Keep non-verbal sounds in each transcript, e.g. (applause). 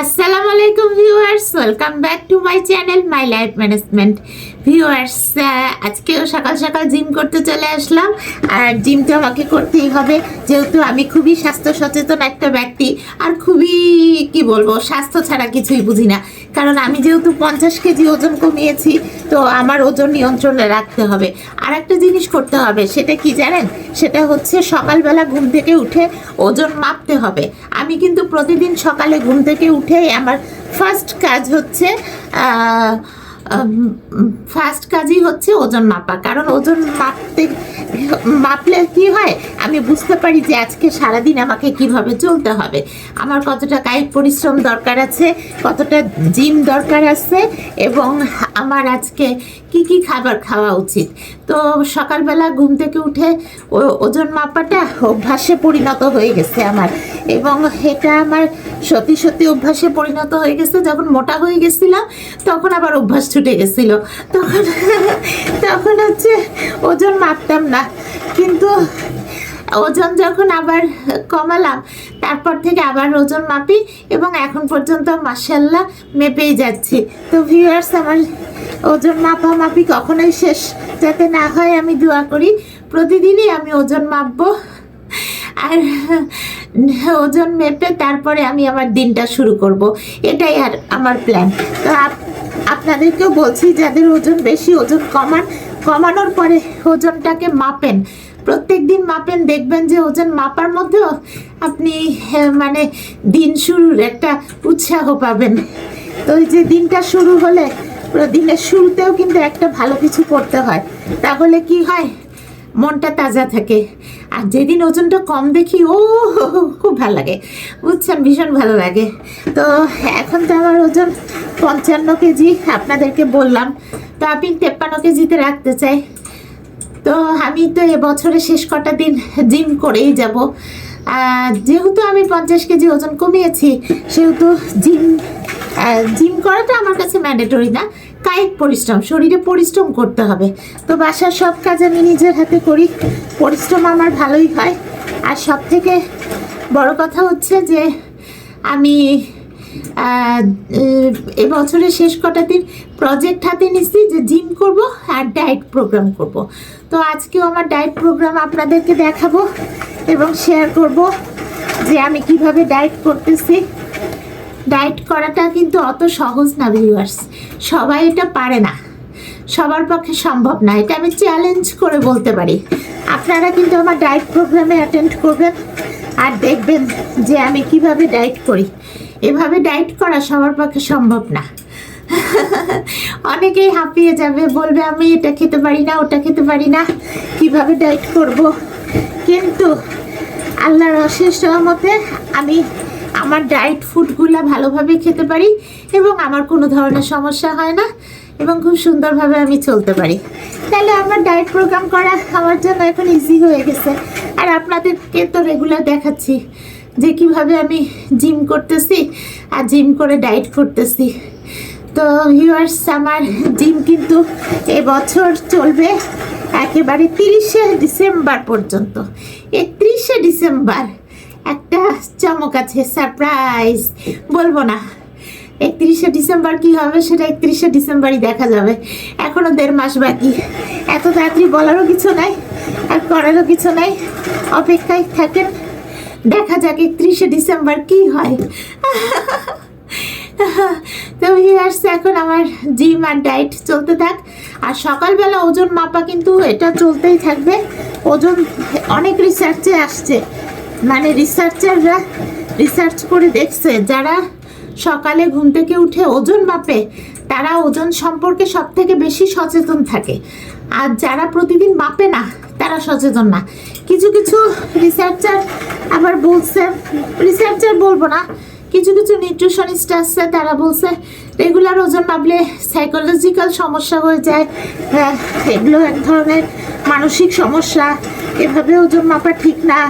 আসসালামু আলাইকুম viewers welcome back to my channel my life management viewers আজকেও সকাল সকাল জিম করতে চলে আসলাম। আর জিম তো আমাকে করতেই হবে। যেহেতু আমি খুবই স্বাস্থ্য সচেতন একটা ব্যক্তি, আর খুবই, কি বলব, স্বাস্থ্য ছাড়া কিছুই বুঝি না। কারণ আমি যেহেতু পঞ্চাশ কেজি ওজন কমিয়েছি, তো আমার ওজন নিয়ন্ত্রণে রাখতে হবে। আর একটা জিনিস করতে হবে, সেটা কি জানেন? সেটা হচ্ছে সকালবেলা ঘুম থেকে উঠে ওজন মাপতে হবে। আমি কিন্তু প্রতিদিন সকালে ঘুম থেকে উঠেই আমার ফার্স্ট কাজ হচ্ছে ফার্স্ট কাজই হচ্ছে ওজন মাপা। কারণ ওজন মাপতে মাপলে কি হয়? আমি বুঝতে পারি যে আজকে সারাদিন আমাকে কীভাবে চলতে হবে। আমার কতটা কায়িক পরিশ্রম দরকার আছে, কতটা জিম দরকার আছে এবং আমার আজকে কি কি খাবার খাওয়া উচিত। তো সকালবেলা ঘুম থেকে উঠে ওজন মাপাটা অভ্যাসে পরিণত হয়ে গেছে আমার। এবং এটা আমার সত্যি সত্যি অভ্যাসে পরিণত হয়ে গেছে। যখন মোটা হয়ে গেছিলাম, তখন আবার অভ্যাস ছুটে গেছিল। তখন তখন হচ্ছে ওজন মাপতাম না। কিন্তু ওজন যখন আবার কমালাম, তারপর থেকে আবার ওজন মাপি এবং এখন পর্যন্ত মাসাল্লাহ মেপেই যাচ্ছি। তো ভিউয়ার্স আমার ওজন মাপা মাপি কখনোই শেষ যাতে না হয়, আমি দোয়া করি, প্রতিদিনই আমি ওজন মাপবো। আর ওজন মেপে তারপরে আমি আমার দিনটা শুরু করব। এটাই আর আমার প্ল্যান তো আপনাদেরকেও বলছি, যাদের ওজন বেশি, ওজন কমান কমানোর পরে ওজনটাকে মাপেন। প্রত্যেক দিন মাপেন, দেখবেন যে ওজন মাপার মধ্যেও আপনি মানে দিন শুরুর একটা উৎসাহ পাবেন। তো ওই যে দিনটা শুরু হলে দিনের শুরুতেও কিন্তু একটা ভালো কিছু করতে হয়। তাহলে কি হয়? মনটা তাজা থাকে। আর যেদিন ওজনটা কম দেখি ও খুব ভালো লাগে। বুঝছেন, ভীষণ ভালো লাগে। তো এখন তো আমার ওজন পঞ্চান্ন কেজি, আপনাদেরকে বললাম। তো আমি তেপ্পান্ন কেজিতে রাখতে চাই। তো আমি তো এবছরে শেষ কটা দিন জিম করেই যাব। যেহেতু আমি পঞ্চাশ কেজি ওজন কমিয়েছি, সেহেতু জিম জিম করাটা আমার কাছে ম্যান্ডেটরি না। কায়িক পরিশ্রম, শরীরে পরিশ্রম করতে হবে। তো বাসার সব কাজ আমি নিজের হাতে করি। পরিশ্রম আমার ভালোই হয়। আর সব থেকে বড় কথা হচ্ছে যে, আমি এবছরের শেষ কটা দিন প্রজেক্ট হাতে নিচ্ছি যে জিম করব আর ডায়েট প্রোগ্রাম করব। তো আজকেও আমার ডায়েট প্রোগ্রাম আপনাদেরকে দেখাবো এবং শেয়ার করব যে আমি কীভাবে ডায়েট করতেছি। ডায়েট করাটা কিন্তু অত সহজ না ভিউয়ার্স সবাই এটা পারে না। সবার পক্ষে সম্ভব না। এটা আমি চ্যালেঞ্জ করে বলতে পারি। আপনারা কিন্তু আমার ডায়েট প্রোগ্রামে অ্যাটেন্ড করবেন আর দেখবেন যে আমি কীভাবে ডায়েট করি। এভাবে ডায়েট করা সবার পক্ষে সম্ভব না। (laughs) অনেকেই হাঁপিয়ে যাবে, বলবে, আমি এটা খেতে পারি না, ওটা খেতে পারি না। কীভাবে ডায়েট করব? কিন্তু আল্লাহর অশেষ রহমতে আমি আমার ডায়েট ফুডগুলো ভালোভাবে খেতে পারি এবং আমার কোনো ধরনের সমস্যা হয় না এবং খুব সুন্দরভাবে আমি চলতে পারি। তাহলে আমার ডায়েট প্রোগ্রাম করা আমার জন্য এখন ইজি হয়ে গেছে। আর আপনাদেরকে তো রেগুলার দেখাচ্ছি যে কীভাবে আমি জিম করতেছি আর জিম করে ডায়েট করতেছি। তো ভিউয়ার্স আমার জিম কিন্তু এবছর চলবে একেবারে তিরিশে ডিসেম্বর পর্যন্ত। একত্রিশে ডিসেম্বর একটা চমক আছে সারপ্রাইজ বলব না। একত্রিশে ডিসেম্বর কি হবে সেটা একত্রিশে ডিসেম্বরই দেখা যাবে। এখনও দেড় মাস বাকি। এত তাড়াতাড়ি বলারও কিছু নাই আর করারও কিছু নাই। অপেক্ষায় থাকেন। দেখা যাক একত্রিশে ডিসেম্বর কি হয়। তো ভিউয়ার্স এখন আমার জিম আর ডায়েট চলতে থাক। আর সকালবেলা ওজন মাপা কিন্তু এটা চলতেই থাকবে। ওজন অনেক রিসার্চে আসছে। মানে রিসার্চাররা রিসার্চ করে দেখছে যারা সকালে ঘুম থেকে উঠে ওজন মাপে তারা ওজন সম্পর্কে সব থেকে বেশি সচেতন থাকে। আর যারা প্রতিদিন মাপে না তারা সচেতন না। কিছু কিছু রিসার্চার আবার বলছে রিসার্চার বলব না কিছু কিছু নিউট্রিশনিস্ট আছে তারা বলছে রেগুলার ওজন মাপলে সাইকোলজিক্যাল সমস্যা হয়ে যায় হ্যাঁ, এগুলো এক ধরনের মানসিক সমস্যা এভাবে ওজন মাপা ঠিক না।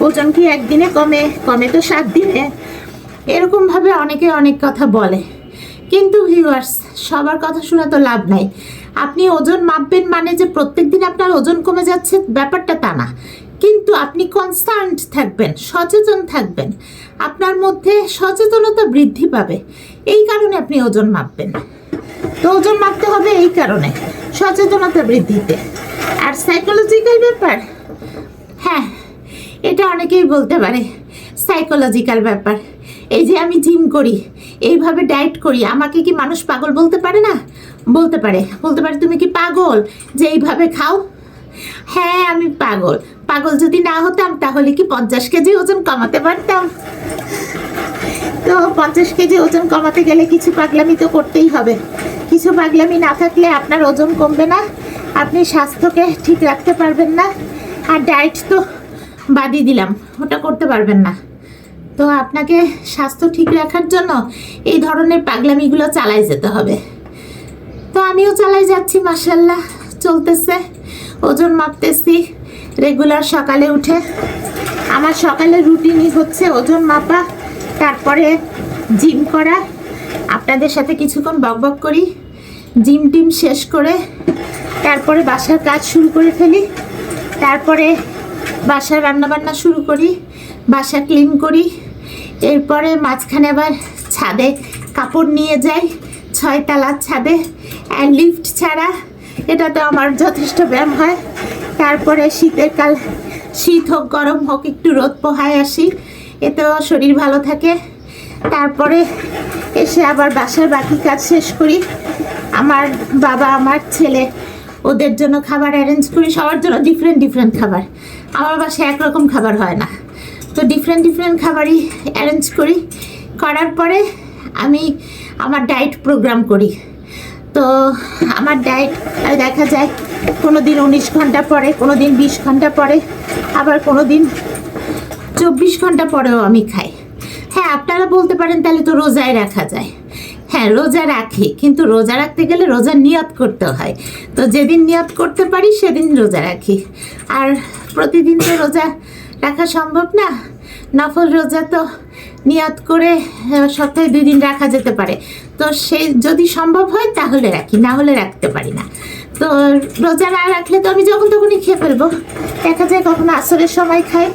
ওজন কি একদিনে কমে? কমে তো সাত দিনে। এরকমভাবে অনেকে অনেক কথা বলে। কিন্তু ভিউয়ার্স সবার কথা শুনে তো লাভ নাই। আপনি ওজন মাপবেন মানে যে প্রত্যেকদিন আপনার ওজন কমে যাচ্ছে, ব্যাপারটা তা না। কিন্তু আপনি কনসার্ন থাকবেন, সচেতন থাকবেন। আপনার মধ্যে সচেতনতা বৃদ্ধি পাবে। এই কারণে আপনি ওজন মাপবেন। তো ওজন মাপতে হবে এই কারণে, সচেতনতা বৃদ্ধিতে। আর সাইকোলজিক্যাল ব্যাপার? হ্যাঁ এটা অনেকেই বলতে পারে সাইকোলজিক্যাল ব্যাপার। এই যে আমি জিম করি, এইভাবে ডায়েট করি, আমাকে কি মানুষ পাগল বলতে পারে না? বলতে পারে। বলতে পারে, তুমি কি পাগল যে এইভাবে খাও? হ্যাঁ আমি পাগল। পাগল যদি না হতাম, তাহলে কি পঞ্চাশ কেজি ওজন কমাতে পারতাম? তো পঞ্চাশ কেজি ওজন কমাতে গেলে কিছু পাগলামি তো করতেই হবে। কিছু পাগলামি না থাকলে আপনার ওজন কমবে না। আপনি স্বাস্থ্যকে ঠিক রাখতে পারবেন না। আর ডায়েট তো বাদই দিলাম। ওটা করতে পারবেন না। তো আপনাকে স্বাস্থ্য ঠিক রাখার জন্য এই ধরনের পাগলামিগুলো চালাই যেতে হবে। তো আমিও চালাই যাচ্ছি মাসাল্লাহ চলতেছে। ওজন মাপতেছি। রেগুলার সকালে উঠে আমার সকালের রুটিনই হচ্ছে ওজন মাপা, তারপরে জিম করা। আপনাদের সাথে কিছুক্ষণ বকবক করি। জিম টিম শেষ করে তারপরে বাসার কাজ শুরু করে ফেলি। তারপরে বাসার রান্নাবান্না শুরু করি বাসা ক্লিন করি। এরপরে মাঝখানে আবার ছাদে কাপড় নিয়ে যাই ছয় তালার ছাদে লিফট ছাড়া এটা তো আমার যথেষ্ট ব্যায়াম হয়। তারপরে শীতের কাল, শীত হোক, গরম হোক, একটু রোদ পোহায় আসি, এতেও শরীর ভালো থাকে। তারপরে এসে আবার বাসার বাকি কাজ শেষ করি। আমার বাবা, আমার ছেলে, ওদের জন্য খাবার অ্যারেঞ্জ করি। সবার জন্য ডিফারেন্ট ডিফারেন্ট খাবার। আমার বাসায় একরকম খাবার হয় না। তো ডিফারেন্ট ডিফারেন্ট খাবারই অ্যারেঞ্জ করি। করার পরে আমি আমার ডায়েট প্রোগ্রাম করি। তো আমার ডায়েট দেখা যায় কোনো দিন উনিশ ঘণ্টা পরে কোনো দিন বিশ ঘণ্টা পরে, আবার কোনো দিন চব্বিশ ঘণ্টা পরেও আমি খাই। হ্যাঁ আপনারা বলতে পারেন তাহলে তো রোজায় রাখা যায়। হ্যাঁ রোজা রাখি, কিন্তু রোজা রাখতে গেলে রোজা নিয়ত করতে হয়। তো যেদিন নিয়ত করতে পারি, সেদিন রোজা রাখি। আর প্রতিদিন তো রোজা রাখা সম্ভব না। নফল রোজা তো নিয়ত করে সপ্তাহে দুই দিন রাখা যেতে পারে। তো সেই যদি সম্ভব হয় তাহলে রাখি, না হলে রাখতে পারি না। তো রোজা না রাখলে তো আমি যখন তখনই খেয়ে ফেলব। দেখা যায় কখনো আসরের সময় খাই,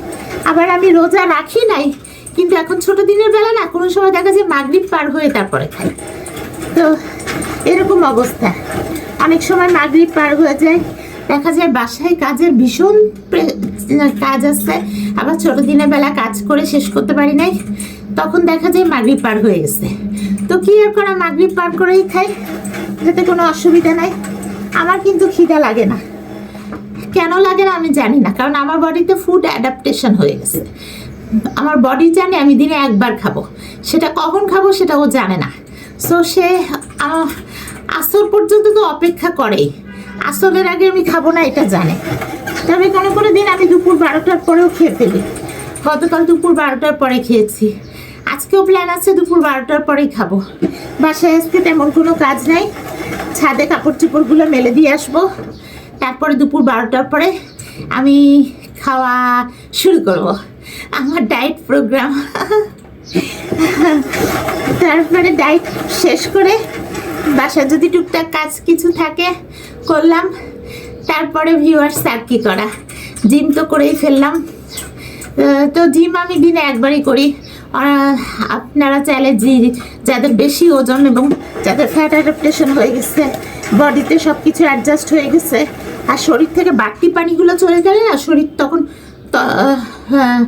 আবার আমি রোজা রাখি নাই, কিন্তু এখন ছোট দিনের বেলা না, কোনো সময় দেখা যায় মাগরিব পার হয়ে তারপরে খাই। তো এরকম অবস্থা। অনেক সময় মাগরিব পার হয়ে যায় দেখা যায় বাসায় কাজের ভীষণ কাজ আছে। আবার ছোটো দিনের বেলা কাজ করে শেষ করতে পারি নাই। তখন দেখা যায় মাগরিব পার হয়ে গেছে। তো কি আর করা, মাগরিব পার করেই খাই। যাতে কোনো অসুবিধা নাই। আমার কিন্তু খিদা লাগে না। কেন লাগে না আমি জানি না, কারণ আমার বডিতে ফুড অ্যাডাপ্টেশন হয়ে গেছে। আমার বডি জানে আমি দিনে একবার খাব। সেটা কখন খাব সেটা ও জানে না। সো সে আসর পর্যন্ত তো অপেক্ষা করেই। আসরের আগে আমি খাব না, এটা জানে। তবে কোনো কোনো দিন, আমি দুপুর বারোটার পরেও খেয়ে ফেলি। গতকাল দুপুর বারোটার পরে খেয়েছি। আজকেও প্ল্যান আছে, দুপুর বারোটার পরেই খাব। বাসায় আজকে তেমন কোনো কাজ নাই। ছাদে কাপড় চোপড়গুলো মেলে দিয়ে আসব। তারপরে দুপুর বারোটার পরে আমি খাওয়া শুরু করব। আমার ডায়েট প্রোগ্রাম তারপরে ডায়েট শেষ করে বাসায় যদি টুকটাক কাজ কিছু থাকে করলাম। তারপরে ভিউয়ার্স আর কি করা? জিম তো করেই ফেললাম। তো জিম আমি দিনে একবারই করি। আপনারা চাইলে জি যাদের বেশি ওজন এবং যাদের ফ্যাট অ্যাডাপ্টেশন হয়ে গেছে বডিতে সব কিছু অ্যাডজাস্ট হয়ে গেছে আর শরীর থেকে বাড়তি পানিগুলো চলে গেলে না শরীর তখন হ্যাঁ,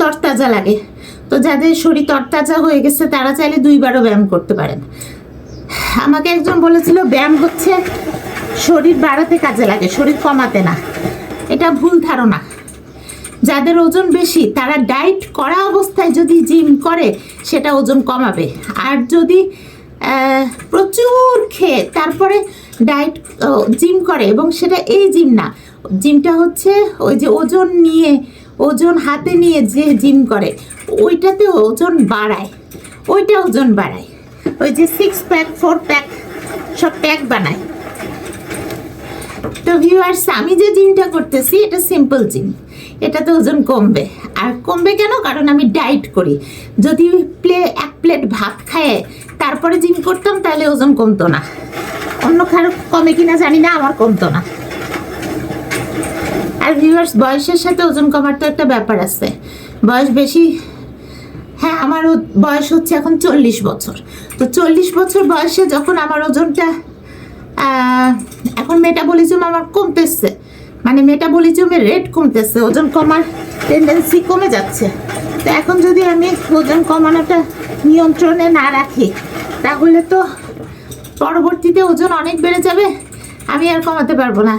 তরতাজা লাগে। তো যাদের শরীর তরতাজা হয়ে গেছে তারা চাইলে দুইবারও ব্যায়াম করতে পারেন। আমাকে একজন বলেছিল, ব্যায়াম হচ্ছে শরীর বাড়াতে কাজে লাগে, শরীর কমাতে না। এটা ভুল ধারণা। যাদের ওজন বেশি, তারা ডায়েট করা অবস্থায় যদি জিম করে, সেটা ওজন কমাবে। আর যদি প্রচুর খেয়ে তারপরে ডায়েট জিম করে, এবং সেটা এই জিম না, জিমটা হচ্ছে ওই যে ওজন নিয়ে, ওজন হাতে নিয়ে যে জিম করে, ওইটাতে ওজন বাড়ায়। ওইটা ওজন বাড়ায়। ওই যে সিক্স প্যাক ফোর প্যাক সব প্যাক বানায়। তো ভিউয়ার্স আমি যে জিমটা করতেছি, এটা সিম্পল জিম এটাতে ওজন কমবে। আর কমবে কেন? কারণ আমি ডায়েট করি। যদি প্লে এক প্লেট ভাত খায়, তারপরে জিম করতাম, তাহলে ওজন কমতো না। অন্য কারও কমে কিনা জানি না, আমার কমতো না। আর ভিউয়ার্স বয়সের সাথে ওজন কমার তো একটা ব্যাপার আছে। বয়স বেশি হ্যাঁ আমার বয়স হচ্ছে এখন চল্লিশ বছর। তো চল্লিশ বছর বয়সে যখন আমার ওজনটা এখন মেটাবলিজম আমার কমতেছে মানে মেটাবলিজমের রেট কমতেছে, ওজন কমার টেন্ডেন্সি কমে যাচ্ছে। তো এখন যদি আমি ওজন কমানোটা নিয়ন্ত্রণে না রাখি, তাহলে তো পরবর্তীতে ওজন অনেক বেড়ে যাবে, আমি আর কমাতে পারব না।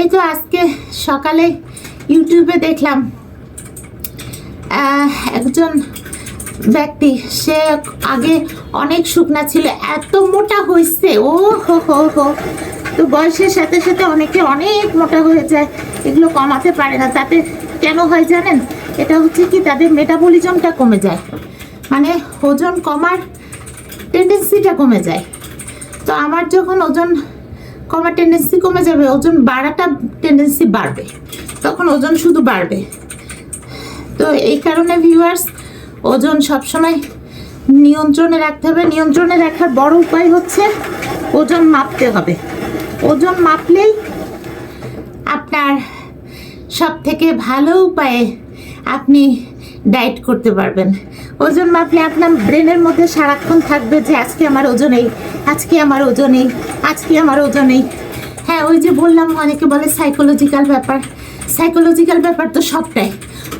এই তো আজকে সকালে ইউটিউবে দেখলাম একজন ব্যক্তি সে আগে অনেক শুকনা ছিল, এত মোটা হয়েছে ও হো হো হো। তো বয়সের সাথে সাথে অনেকে অনেক মোটা হয়ে যায়, এগুলো কমাতে পারে না। তাতে কেন হয় জানেন? এটা হচ্ছে কি, তাদের মেটাবলিজমটা কমে যায়। মানে ওজন কমার টেন্ডেন্সিটা কমে যায়। তো আমার যখন ওজন কমার টেন্ডেন্সি কমে যাবে, ওজন বাড়াটা টেন্ডেন্সি বাড়বে। তখন ওজন শুধু বাড়বে। তো এই কারণে ভিউয়ার্স ওজন সবসময় নিয়ন্ত্রণে রাখতে হবে। নিয়ন্ত্রণে রাখার বড় উপায় হচ্ছে ওজন মাপতে হবে। ওজন মাপলেই আপনার সব থেকে ভালো উপায়ে আপনি ডায়েট করতে পারবেন। ওজন মাপলে আপনার ব্রেনের মধ্যে সারাক্ষণ থাকবে যে, আজকে আমার ওজন এই, আজকে আমার ওজন এই, আজকে আমার ওজন এই। হ্যাঁ ওই যে বললাম, অনেকে বলে সাইকোলজিক্যাল ব্যাপার। সাইকোলজিক্যাল ব্যাপার তো সবটাই।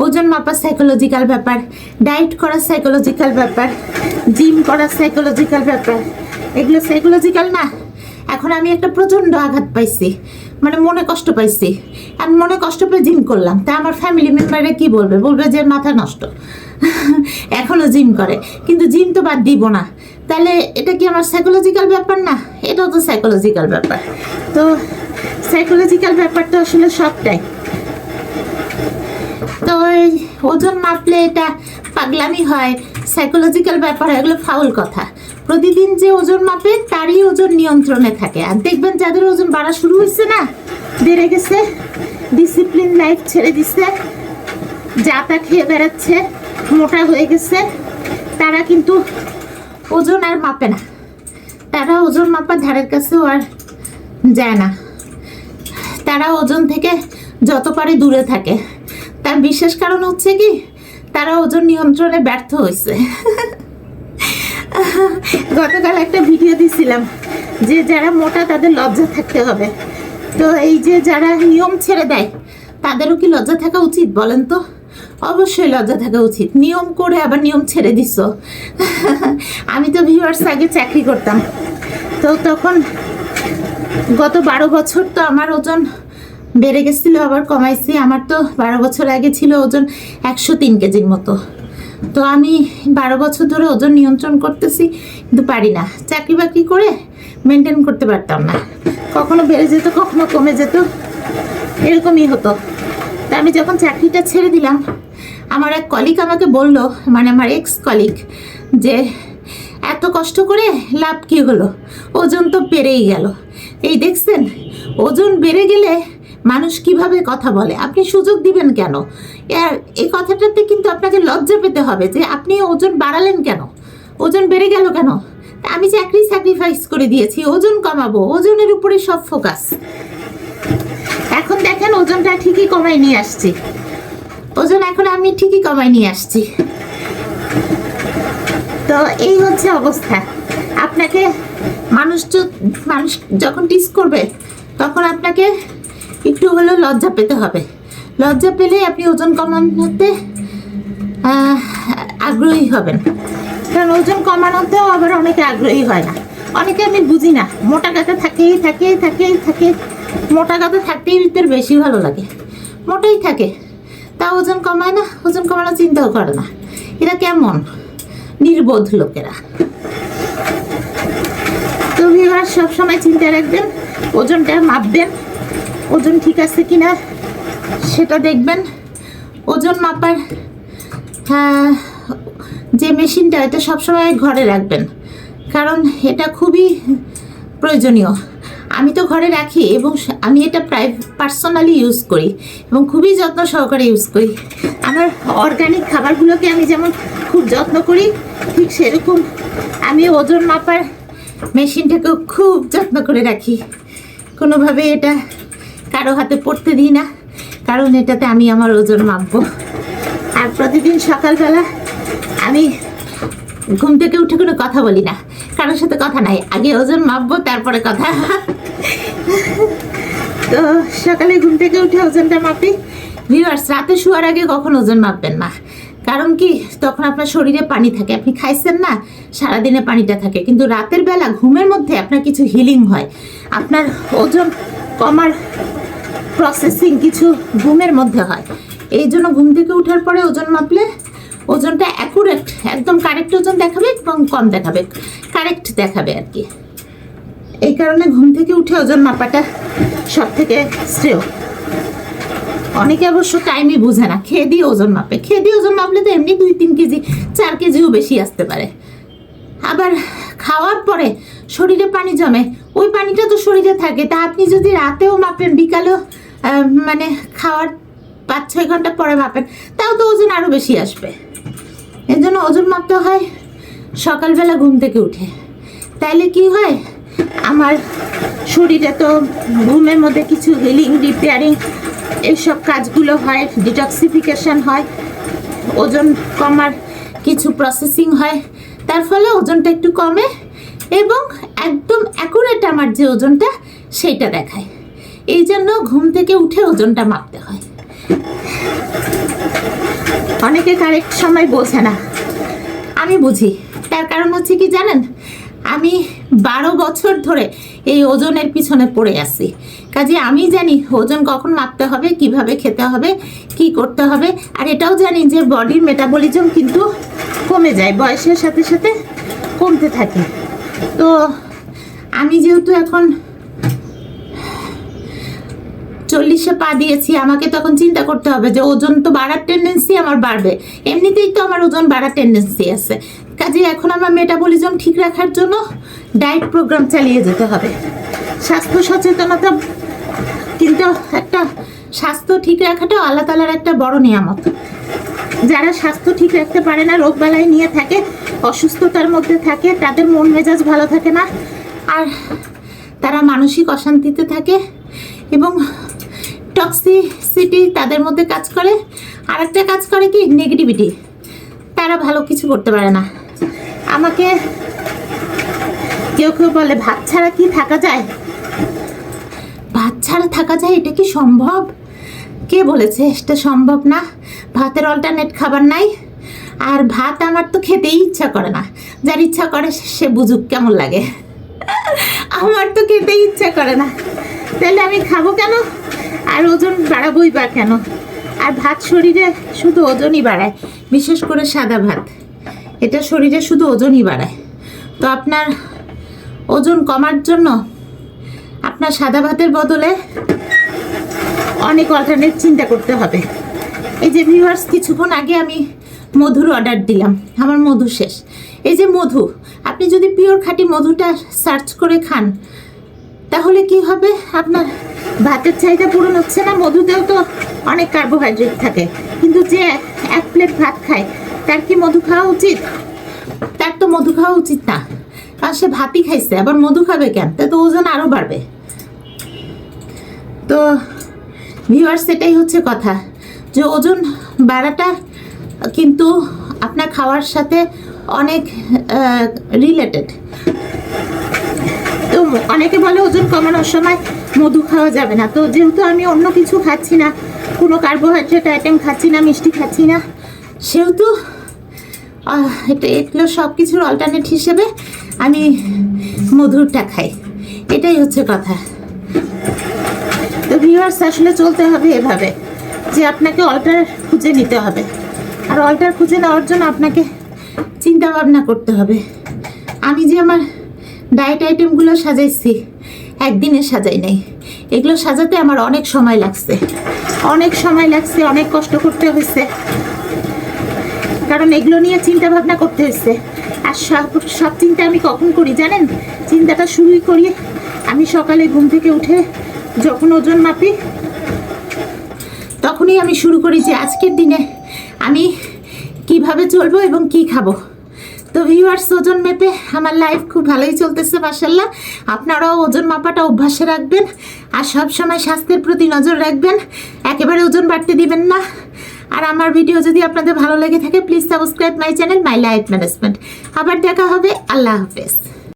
ওজন মাপা সাইকোলজিক্যাল ব্যাপার ডায়েট করা সাইকোলজিক্যাল ব্যাপার জিম করা সাইকোলজিক্যাল ব্যাপার, এগুলো সাইকোলজিক্যাল না। এখন আমি একটা প্রচণ্ড আঘাত পাইছি মানে মনে কষ্ট পাইছি। আমি মনে কষ্ট পেয়ে জিম করলাম। তা আমার ফ্যামিলি মেম্বারে কি বলবে? বলবে যে মাথা নষ্ট। (laughs) এখনও জিম করে। কিন্তু জিম তো বাদ দিব না। তাহলে এটা কি আমার সাইকোলজিক্যাল ব্যাপার না? এটাও তো সাইকোলজিক্যাল ব্যাপার। তো সাইকোলজিক্যাল ব্যাপারটা আসলে সবটাই। তো ওজন মাপলে এটা পাগলামি হয় সাইকোলজিক্যাল ব্যাপার এগুলো ফাউল কথা। প্রতিদিন যে ওজন মাপে, তারই ওজন নিয়ন্ত্রণে থাকে। আর দেখবেন যাদের ওজন বাড়া শুরু হয়েছে না, বেড়ে গেছে ডিসিপ্লিন লাইফ ছেড়ে দিছে, যা তা খেয়ে বেড়াচ্ছে, মোটা হয়ে গেছে, তারা কিন্তু ওজন আর মাপে না। তারা ওজন মাপার ধারের কাছেও আর যায় না। তারা ওজন থেকে যত পারে দূরে থাকে। তার বিশেষ কারণ হচ্ছে কি, তারা ওজন নিয়ন্ত্রণে ব্যর্থ হয়েছে গতকাল একটা ভিডিও দিছিলাম যে যারা মোটা তাদের লজ্জা থাকতে হবে। তো এই যে যারা নিয়ম ছেড়ে দেয়, তাদেরও কি লজ্জা থাকা উচিত বলেন তো? অবশ্যই লজ্জা থাকা উচিত। নিয়ম করে আবার নিয়ম ছেড়ে দিস আমি তো ভিউয়ার্স আগে চাকরি করতাম। তো তখন গত বারো বছর তো আমার ওজন বেড়ে গেছিল, আবার কমাইছি। আমার তো বারো বছর আগে ছিল ওজন একশো তিন কেজির মতো। তো আমি বারো বছর ধরে ওজন নিয়ন্ত্রণ করতেছি, কিন্তু পারি না। চাকরি বাকরি করে মেনটেন করতে পারতাম না। কখনো বেড়ে যেত, কখনো কমে যেত, এরকমই হতো। তা আমি যখন চাকরিটা ছেড়ে দিলাম, আমার এক কলিগ আমাকে বলল মানে আমার এক্স কলিগ যে এত কষ্ট করে লাভ কি হলো? ওজন তো বেড়েই গেল। এই দেখছেন, ওজন বেড়ে গেলে মানুষ কীভাবে কথা বলে? আপনি সুযোগ দিবেন কেন? এই কথাটাতে কিন্তু আপনাকে লজ্জা পেতে হবে যে আপনি ওজন বাড়ালেন কেন? ওজন বেড়ে গেল কেন? আমি চাকরি স্যাক্রিফাইস করে দিয়েছি, ওজন কমাবো, ওজনের উপরে সব ফোকাস এখন দেখেন ওজনটা ঠিকই কমাই নিয়ে আসছি। ওজন এখন আমি ঠিকই কমাই নিয়ে আসছি। তো এই হচ্ছে অবস্থা। আপনাকে মানুষ মানুষ যখন টিস করবে, তখন আপনাকে একটু হলেও লজ্জা পেতে হবে। লজ্জা পেলে আপনি ওজন কমানোতে আগ্রহী হবেন। কারণ ওজন কমানোতেও আবার অনেকে আগ্রহী হয় না। অনেকে আমি বুঝি না, মোটা গাতে থাকেই থাকেই থাকেই থাকে মোটা গাতে থাকতেই ভিতরে বেশি ভালো লাগে। মোটাই থাকে। তা ওজন কমায় না, ওজন কমানোর চিন্তাও করে না। এরা কেমন? নির্বোধ লোকেরা। তো ভিউয়ার সবসময় চিন্তা রাখবেন, ওজনটা মাপবেন। ওজন ঠিক আছে কিনা সেটা দেখবেন। ওজন মাপার হ্যাঁ, যে মেশিনটা এটা সবসময় ঘরে রাখবেন। কারণ এটা খুবই প্রয়োজনীয়। আমি তো ঘরে রাখি এবং আমি এটা প্রায় পার্সোনালি ইউজ করি এবং খুবই যত্ন সহকারে ইউজ করি। আমার অর্গানিক খাবারগুলোকে আমি যেমন খুব যত্ন করি ঠিক সেরকম আমি ওজন মাপার মেশিনটাকেও খুব যত্ন করে রাখি। কোনোভাবে এটা কারও হাতে পড়তে দিই না, কারণ এটাতে আমি আমার ওজন মাপবো। আর প্রতিদিন সকালবেলা আমি ঘুম থেকে উঠে কোনো কথা বলি না, কারোর সাথে কথা নাই, আগে ওজন মাপবো, তারপরে কথা। তো সকালে ঘুম থেকে উঠে ওজনটা মাপি। ভিউয়ার্স রাতে শোয়ার আগে কখন ওজন মাপবেন না কারণ কি, তখন আপনার শরীরে পানি থাকে, আপনি খাইছেন না, সারাদিনে পানিটা থাকে। কিন্তু রাতের বেলা ঘুমের মধ্যে আপনার কিছু হিলিং হয়। আপনার ওজন কমার প্রসেসিং কিছু ঘুমের মধ্যে হয়। এই জন্য ঘুম থেকে ওঠার পরে ওজন মাপলে ওজনটা অ্যাকুরেট একদম কারেক্ট ওজন দেখাবে এবং কম দেখাবে কারেক্ট দেখাবে আর কি। এই কারণে ঘুম থেকে উঠে ওজন মাপাটা সব থেকে শ্রেয়। অনেকে অবশ্য টাইমই বুঝে না, খেয়ে দিয়ে ওজন মাপে। খেয়ে দিয়ে ওজন মাপলে তো এমনি দুই, তিন কেজি, চার কেজিও বেশি আসতে পারে। আবার খাওয়ার পরে শরীরে পানি জমে ওই পানিটা তো শরীরে থাকে। তা আপনি যদি রাতেও মাপেন, বিকালেও মানে খাওয়ার পাঁচ ছয় ঘণ্টা পরে মাপেন, তাও তো ওজন আরও বেশি আসবে। এর জন্য ওজন মাপতে হয় সকালবেলা ঘুম থেকে উঠে। তাইলে কি হয়, আমার শরীরে তো ঘুমের মধ্যে কিছু হিলিং রিপেয়ারিং এইসব কাজগুলো হয় ডিটক্সিফিকেশন হয়, ওজন কমার কিছু প্রসেসিং হয়। তার ফলে ওজনটা একটু কমে এবং একদম অ্যাকুরেট আমার যে ওজনটা, সেইটা দেখায়। এই জন্য ঘুম থেকে উঠে ওজনটা মাপতে হয়। অনেকে কারেক্ট সময় বোঝে না। আমি বুঝি। তার কারণ হচ্ছে কি জানেন? আমি বারো বছর ধরে এই ওজনের পিছনে পড়ে আছি। কাজে আমি জানি ওজন কখন মাপতে হবে, কীভাবে খেতে হবে, কি করতে হবে, আর এটাও জানি যে বডির মেটাবলিজম কিন্তু কমে যায়, বয়সের সাথে সাথে কমতে থাকে। তো আমি যেহেতু এখন চল্লিশে পা দিয়েছি, আমাকে তখন চিন্তা করতে হবে যে ওজন তো বাড়ার টেন্ডেন্সি আমার বাড়বে। এমনিতেই তো আমার ওজন বাড়ার টেন্ডেন্সি আছে। কাজে এখন আমার মেটাবলিজম ঠিক রাখার জন্য ডায়েট প্রোগ্রাম চালিয়ে যেতে হবে। স্বাস্থ্য সচেতনতা কিন্তু একটা স্বাস্থ্য ঠিক রাখাটাও আল্লাহ তালার একটা বড় নিয়ামত। যারা স্বাস্থ্য ঠিক রাখতে পারে না রোগ বালাই নিয়ে থাকে, অসুস্থতার মধ্যে থাকে, তাদের মন মেজাজ ভালো থাকে না, আর তারা মানসিক অশান্তিতে থাকে এবং টক্সিসিটি তাদের মধ্যে কাজ করে। আর একটা কাজ করে কি? নেগেটিভিটি তারা ভালো কিছু করতে পারে না। আমাকে কেউ কেউ বলে, ভাত ছাড়া কি থাকা যায়? ভাত ছাড়া থাকা যায়? এটা কি সম্ভব? কে বলেছে? এটা সম্ভব না। ভাতের অল্টারনেট খাবার নাই। আর ভাত আমার তো খেতেই ইচ্ছা করে না। যার ইচ্ছা করে, সে বুঝুক কেমন লাগে। আমার তো খেতেই ইচ্ছা করে না। তাহলে আমি খাব কেন? আর ওজন বাড়াবোই বা কেন? আর ভাত শরীরে শুধু ওজনই বাড়ায়, বিশেষ করে সাদা ভাত। এটা শরীরে শুধু ওজনই বাড়ায়। তো আপনার ওজন কমার জন্য আপনার সাদা ভাতের বদলে অনেক অল্টারনেট চিন্তা করতে হবে। এই যে ভিউয়ার্স কিছুক্ষণ আগে আমি মধুর অর্ডার দিলাম। আমার মধু শেষ। এই যে মধু, আপনি যদি পিওর খাঁটি মধুটা সার্চ করে খান, তাহলে কি হবে? আপনার ভাতের চাহিদা পূরণ হচ্ছে না, মধুতেও তো অনেক কার্বোহাইড্রেট থাকে। কিন্তু যে এক প্লেট ভাত খায়, তার কি মধু খাওয়া উচিত? তার তো মধু খাওয়া উচিত না। কারণ সে ভাতই খাইছে, আবার মধু খাবে কেন? তা তো ওজন আরও বাড়বে। তো ভিউয়ার্স সেটাই হচ্ছে কথা। যে ওজন বাড়াটা কিন্তু আপনার খাওয়ার সাথে অনেক রিলেটেড তো অনেকে বলে ওজন কমানোর সময় মধু খাওয়া যাবে না। তো যেহেতু আমি অন্য কিছু খাচ্ছি না, কোনো কার্বোহাইড্রেট আইটেম খাচ্ছি না, মিষ্টি খাচ্ছি না, সেহেতু এটা এগুলো সব কিছুর অল্টারনেট হিসেবে আমি মধুরটা খাই। এটাই হচ্ছে কথা। তো ভিউয়ার্স আসলে চলতে হবে এভাবে, যে আপনাকে অল্টার খুঁজে নিতে হবে। আর অল্টার খুঁজে নেওয়ার জন্য আপনাকে চিন্তা ভাবনা করতে হবে। আমি যে আমার ডায়েট আইটেমগুলো সাজাইছি, একদিনে সাজাই নাই। এগুলো সাজাতে আমার অনেক সময় লাগছে। অনেক সময় লাগছে, অনেক কষ্ট করতে হয়েছে। কারণ এগুলো নিয়ে চিন্তা ভাবনা করতে হয়েছে। আর সব সব চিন্তা আমি কখন করি জানেন? চিন্তাটা শুরুই করি আমি সকালে ঘুম থেকে উঠে যখন ওজন মাপি, তখনই আমি শুরু করি যে আজকের দিনে আমি কীভাবে চলবো এবং কি খাব। তো ভিউয়ার্স ওজন মেপে আমার লাইফ খুব ভালোই চলতেছে মাসাল্লাহ আপনারাও ওজন মাপাটা অভ্যাসে রাখবেন আর সব সময় স্বাস্থ্যের প্রতি নজর রাখবেন। একেবারে ওজন বাড়তে দিবেন না। আর আমার ভিডিও যদি আপনাদের ভালো লেগে থাকে please subscribe my channel my life management আবার দেখা হবে, আল্লাহ হাফেজ।